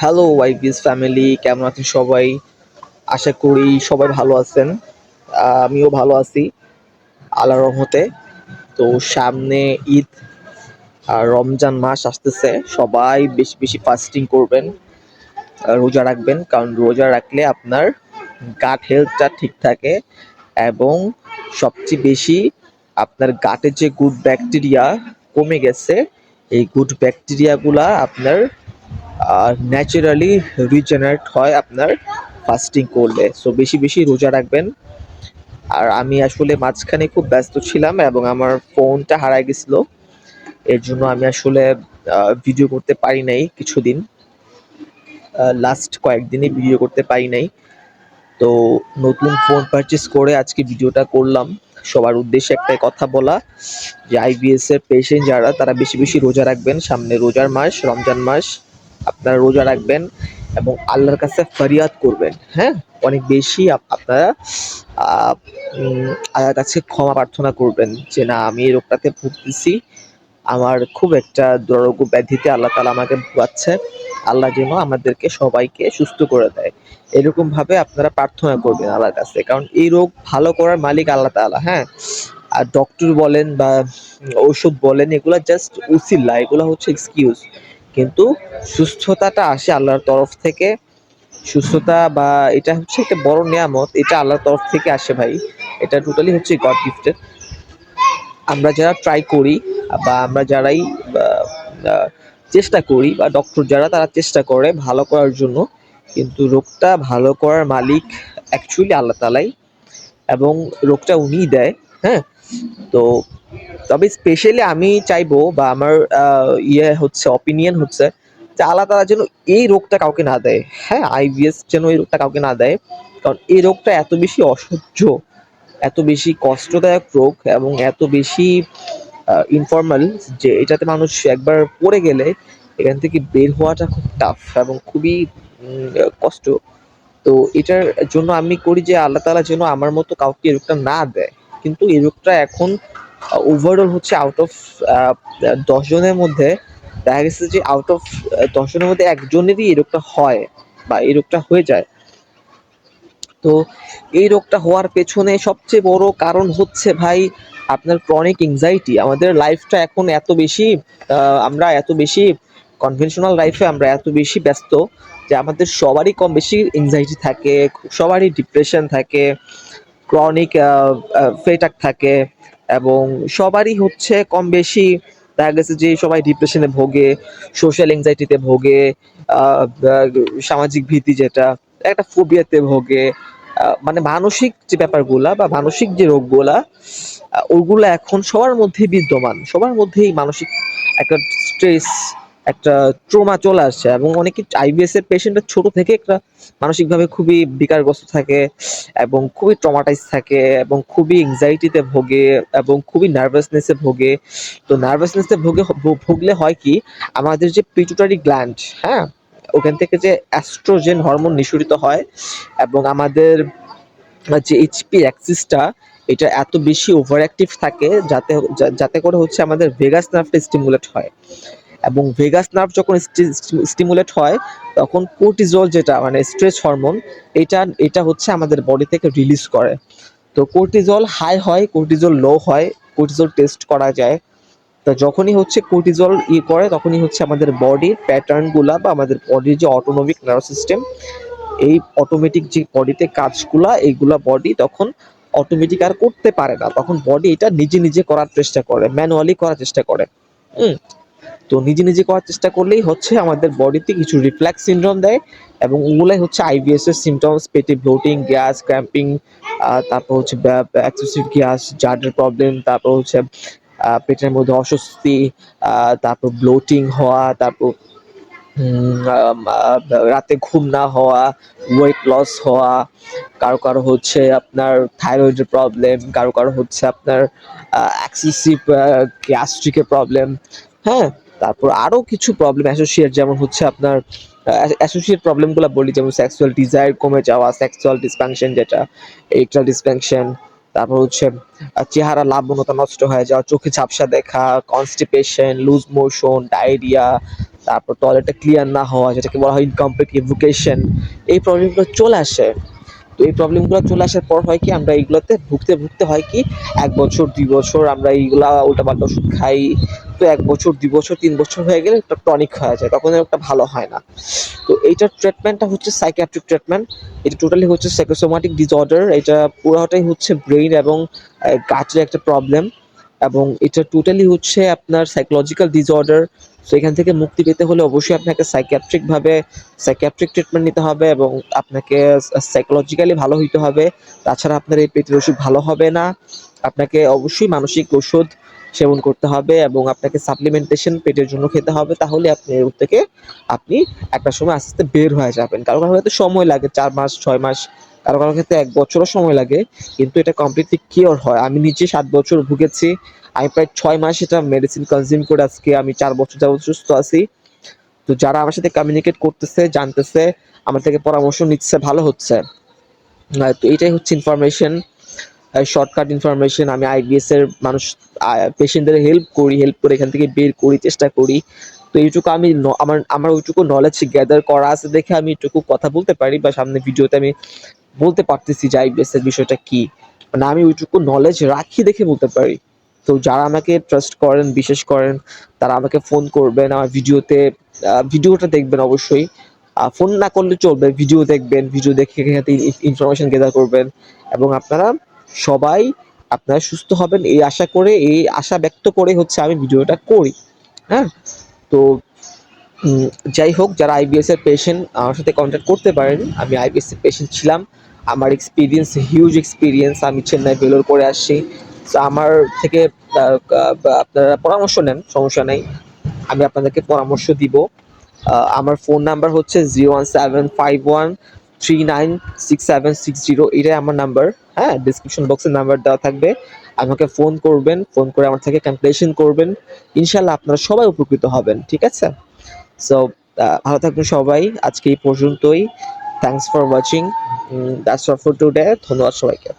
Hello ওয়াইবিস family কেমন আছেন সবাই? আশা করি সবাই ভালো আছেন। আমিও ভালো আছি, আল্লাহর রহমতে। তো সামনে ঈদ, আর রমজান মাস আসতেছে, সবাই বেশি বেশি ফাস্টিং করবেন, রোজা রাখবেন, কারণ রোজা রাখলে আপনার গাট হেলথটা ঠিক থাকে এবং সবচেয়ে বেশি আপনার গাটের যে গুড ব্যাকটেরিয়া কমে গেছে, এই গুড ব্যাকটেরিয়াগুলা আপনার ন্যাচারালি রিজেনারেট হয় আপনার ফাস্টিং করলে। সো বেশি বেশি রোজা রাখবেন। আর আমি আসলে মাঝখানে খুব ব্যস্ত ছিলাম এবং আমার ফোনটা হারাই গেছিল। এর জন্য আমি আসলে ভিডিও করতে পারি নাই কিছুদিন। লাস্ট কয়েকদিনই ভিডিও করতে পারি নাই। তো নতুন ফোন পারচেস করে আজকে ভিডিওটা করলাম। সবার উদ্দেশ্যে একটাই কথা বলা, যে আইবিএস এর পেশেন্ট যারা, তারা বেশি বেশি রোজা রাখবেন। সামনে রোজার মাস, রমজান মাস। আপনারা রোজা রাখবেন এবং আল্লাহর কাছে ফরিয়াদ করবেন হ্যাঁ? অনেক বেশি আপ- আপনারা আল্লাহর কাছে ক্ষমা প্রার্থনা করবেন যে, না, আমি এই রোগটাতে ভুগতেছি। আমার খুব একটা দুরারোগ্য ব্যাধিতে আল্লাহ তালা আমাকে ভুগাচ্ছে। আল্লাহ যেন আমাদেরকে সবাইকে সুস্থ করে দেয়। এরকম ভাবে আপনারা প্রার্থনা করবেন আল্লাহর কাছে। কারণ এই রোগ ভালো করার মালিক আল্লাহ তাআলা হ্যাঁ? আর ডক্টর বলেন বা ঔষধ বলেন, এগুলা জাস্ট উসিল্লা এগুলা হচ্ছে এক্সকিউজ কিন্তু সুস্থতাটা আসে আল্লাহর তরফ থেকে। সুস্থতা বা এটা হচ্ছে একটা বড় নিয়ামত, এটা আল্লাহর তরফ থেকে আসে ভাই। এটা টোটালি হচ্ছে গড গিফটেড আমরা যারা ট্রাই করি বা আমরা যারাই চেষ্টা করি বা ডক্টর যারা, তারা চেষ্টা করে ভালো করার জন্য। কিন্তু রোগটা ভালো করার মালিক অ্যাকচুয়ালি আল্লাহ তালাই এবং রোগটা উনিই দেয় হ্যাঁ? তো তবে স্পেশালি আমি চাইব বা আমার ইয়ে হচ্ছে অপিনিয়ন হচ্ছে যে আল্লাহ তালা যেন এই রোগটা কাউকে না দেয়। হ্যাঁ আইবিএস যেন এই রোগটা কাউকে না দেয়। কারণ এই রোগটা এত বেশি অসহ্য, এত বেশি কষ্টদায়ক রোগ এবং এত বেশি ইনফর্মাল যে এটাতে মানুষ একবার পড়ে গেলে এখান থেকে বের হওয়াটা খুব টাফ এবং খুবই কষ্ট। তো এটার জন্য আমি করি যে আল্লাহ তালা যেন আমার মতো কাউকে এই রোগটা না দেয়। কিন্তু এই রোগটা এখন ওভারঅল হচ্ছে আউট অফ দশ জনের মধ্যে দেখা গেছে যে আউট অফ দশ জনের মধ্যে একজনেরই এই রোগটা হয় বা এই রোগটা হয়ে যায়। তো এই রোগটা হওয়ার পেছনে সবচেয়ে বড় কারণ হচ্ছে ভাই আপনার ক্রনিক এংজাইটি আমাদের লাইফটা এখন এত বেশি আমরা এত বেশি কনভেনশনাল লাইফে আমরা এত বেশি ব্যস্ত যে আমাদের সবারই কম বেশি এংজাইটি থাকে, সবারই ডিপ্রেশন থাকে ক্রনিক ফেটাক থাকে। এবং সবারই হচ্ছে কম বেশি দেখা গেছে যে সবাই ডিপ্রেশনে ভোগে, সোশ্যাল এংজাইটিতে ভোগে সামাজিক ভীতি যেটা, একটা ফোবিয়াতে ভোগে মানে মানসিক যে ব্যাপারগুলা বা মানসিক যে রোগগুলা ওগুলো এখন সবার মধ্যে বিদ্যমান, সবার মধ্যেই মানসিক একটা স্ট্রেস একটা ট্রোমা চলে আসছে এবং অনেকে আইবিএস এর পেশেন্টের ছোট থেকে একটা মানসিকভাবে খুবই বিকারগ্রস্ত থাকে এবং খুবই ট্রমাটাইজ থাকে এবং খুবই এংজাইটিতে ভোগে এবং খুবই নার্ভাসনেসে ভোগে। তো নার্ভাসনেসে ভোগে ভুগলে হয় কি? আমাদের যে পিটুটারি গ্ল্যান্ড হ্যাঁ? ওখান থেকে যে অ্যাস্ট্রোজেন হরমোন নিঃসরিত হয় এবং আমাদের যে এইচপি অ্যাক্সিসটা এটা এত বেশি ওভার অ্যাক্টিভ থাকে যাতে যাতে করে হচ্ছে আমাদের ভেগাস নার্ভটা স্টিমুলেট হয়। এবং ভেগাস নার্ভ যখন স্টিমুলেট হয়, তখন কোর্টিজল যেটা মানে স্ট্রেস হরমোন এটা এটা হচ্ছে আমাদের বডি থেকে রিলিজ করে। তো কোর্টিজল হাই হয় কোর্টিজল লো হয় কোর্টিজল টেস্ট করা যায়। তো যখনই হচ্ছে কোর্টিজল ই করে, তখনই হচ্ছে আমাদের বডির প্যাটার্নগুলা বা আমাদের বডির যে অটোনমিক নার্ভ সিস্টেম এই অটোমেটিক যে বডিতে কাজগুলা, এইগুলা বডি তখন অটোমেটিক আর করতে পারে না। তখন বডি এটা নিজে নিজে করার চেষ্টা করে ম্যানুয়ালি করার চেষ্টা করে। হুম? তো নিজে নিজে করার চেষ্টা করলেই হচ্ছে আমাদের বডিতে কিছু রিফ্ল্যাক্স সিনড্রোম দেয় এবং ওগুলাই হচ্ছে আইবিএস এর সিমটমস পেটে ব্লোটিং গ্যাস ক্র্যাম্পিং তারপর হচ্ছে এক্সেসিভ গ্যাস জার্ডের প্রবলেম তারপর হচ্ছে পেটের মধ্যে অস্বস্তি তারপর ব্লোটিং হওয়া, তারপর রাতে ঘুম না হওয়া ওয়েট লস হওয়া, কারও কারও হচ্ছে আপনার থাইরয়েডের প্রবলেম কারও কারও হচ্ছে আপনার এক্সেসিভ গ্যাস্ট্রিকের প্রবলেম হ্যাঁ? তারপর আরও কিছু প্রবলেম অ্যাসোসিয়েট যেমন হচ্ছে আপনার অ্যাসোসিয়েট প্রবলেমগুলো বলি, যেমন সেক্সুয়াল ডিজায়ার কমে যাওয়া সেক্সুয়াল ডিসফাংশন যেটা এইটাল ডিসফাংশন তারপর হচ্ছে চেহারা লাবণ্যতা নষ্ট হয়ে যাওয়া, চোখে ঝাপসা দেখা কনস্টিপেশন লুজ মোশন ডায়রিয়া তারপর টয়লেটটা ক্লিয়ার না হওয়া, যেটাকে বলা হয় ইনকমপ্লিট ইভুকেশন এই প্রবলেমগুলো চলে আসে। তো এই প্রবলেমগুলো চলে আসার পর হয় কি, আমরা এইগুলোতে ভুগতে ভুগতে হয় কি, এক বছর, দুই বছর আমরা এইগুলা উল্টাপাল্টা ওষুধ খাই তো এক বছর দুই বছর, তিন বছর হয়ে গেলে একটা টনিক হয়ে যায়, তখন একটা ভালো হয় না। তো এইটার ট্রিটমেন্টটা হচ্ছে সাইকিয়াট্রিক ট্রিটমেন্ট এটা টোটালি হচ্ছে সাইকোসোমাটিক ডিসঅর্ডার এটা পুরোটাই হচ্ছে ব্রেইন এবং গাটের একটা প্রবলেম এবং এটা টোটালি হচ্ছে আপনার সাইকোলজিক্যাল ডিসঅর্ডার তো এখান থেকে মুক্তি পেতে হলে অবশ্যই আপনাকে সাইকিয়াট্রিক ভাবে সাইকিয়াট্রিক ট্রিটমেন্ট নিতে হবে এবং আপনাকে সাইকোলজিক্যালি ভালো হইতে হবে। তাছাড়া আপনার এই পেটের ওষুধ ভালো হবে না। আপনাকে অবশ্যই মানসিক ওষুধ সেবন করতে হবে এবং আপনাকে সাপ্লিমেন্টেশন পেটের জন্য খেতে হবে, তাহলে আপনি এর থেকে আপনি একটা সময় আস্তে আস্তে বের হয়ে যাবেন। কারও কারও ক্ষেত্রে সময় লাগে, চার মাস, ছয় মাস, কারও কারও ক্ষেত্রে এক বছরও সময় লাগে, কিন্তু এটা কমপ্লিটলি কিওর হয়। আমি নিজে সাত বছর ভুগেছি, আমি প্রায় ছয় মাস এটা মেডিসিন কনজিউম করে আজকে আমি চার বছর যাবত সুস্থ আছি। তো যারা আমার সাথে কমিউনিকেট করতেছে, জানতেছে, আমার থেকে পরামর্শ নিচ্ছে, ভালো হচ্ছে। তো এটাই হচ্ছে ইনফরমেশন শর্টকাট ইনফরমেশন আমি আইবিএস এর মানুষ পেশেন্টদের হেল্প করি হেল্প করে এখান থেকে বের করি, চেষ্টা করি। তো এইটুকু আমি আমার আমার ওইটুকু নলেজ গ্যাদার করা আছে দেখে আমি এটুকু কথা বলতে পারি, বা সামনে ভিডিওতে আমি বলতে পারতেছি যে আইবিএস এর বিষয়টা কি। মানে আমি ওইটুকু নলেজ রাখি দেখে বলতে পারি। তো যারা আমাকে ট্রাস্ট করেন বিশেষ করেন, তারা আমাকে ফোন করবেন, আমার ভিডিওতে ভিডিওটা দেখবেন অবশ্যই। ফোন না করলে চলবে ভিডিও দেখবেন ভিডিও দেখে ইনফরমেশন গেদার করবেন। এবং আপনারা সবাই আপনারা সুস্থ হবেন এই আশা করে, এই আশা ব্যক্ত করে হচ্ছে আমি ভিডিওটা করি হ্যাঁ? তো যাই হোক, যারা আইবিএস এর পেশেন্ট আমার সাথে কন্ট্যাক্ট করতে পারেন, আমি আইবিএস এর পেশেন্ট ছিলাম, আমার এক্সপিরিয়েন্স হিউজ এক্সপিরিয়েন্স আমি চেন্নাই বেলোর করে আসছি। তো আমার থেকে আপনারা পরামর্শ নেন, সমস্যা নেই, আমি আপনাদেরকে পরামর্শ দিব। আমার ফোন নাম্বার হচ্ছে zero one seven five one three nine six seven six zero এটাই আমার নাম্বার হ্যাঁ ডিসক্রিপশন বক্সে নাম্বার দেওয়া থাকবে। আমাকে ফোন করবেন ফোন করে আমার থেকে কনসালটেশন করবেন। ইনশাল্লাহ আপনারা সবাই উপকৃত হবেন, ঠিক আছে? সো ভালো থাকবেন সবাই। আজকে এই পর্যন্তই। Thanks for watching that's for today ধন্যবাদ সবাইকে।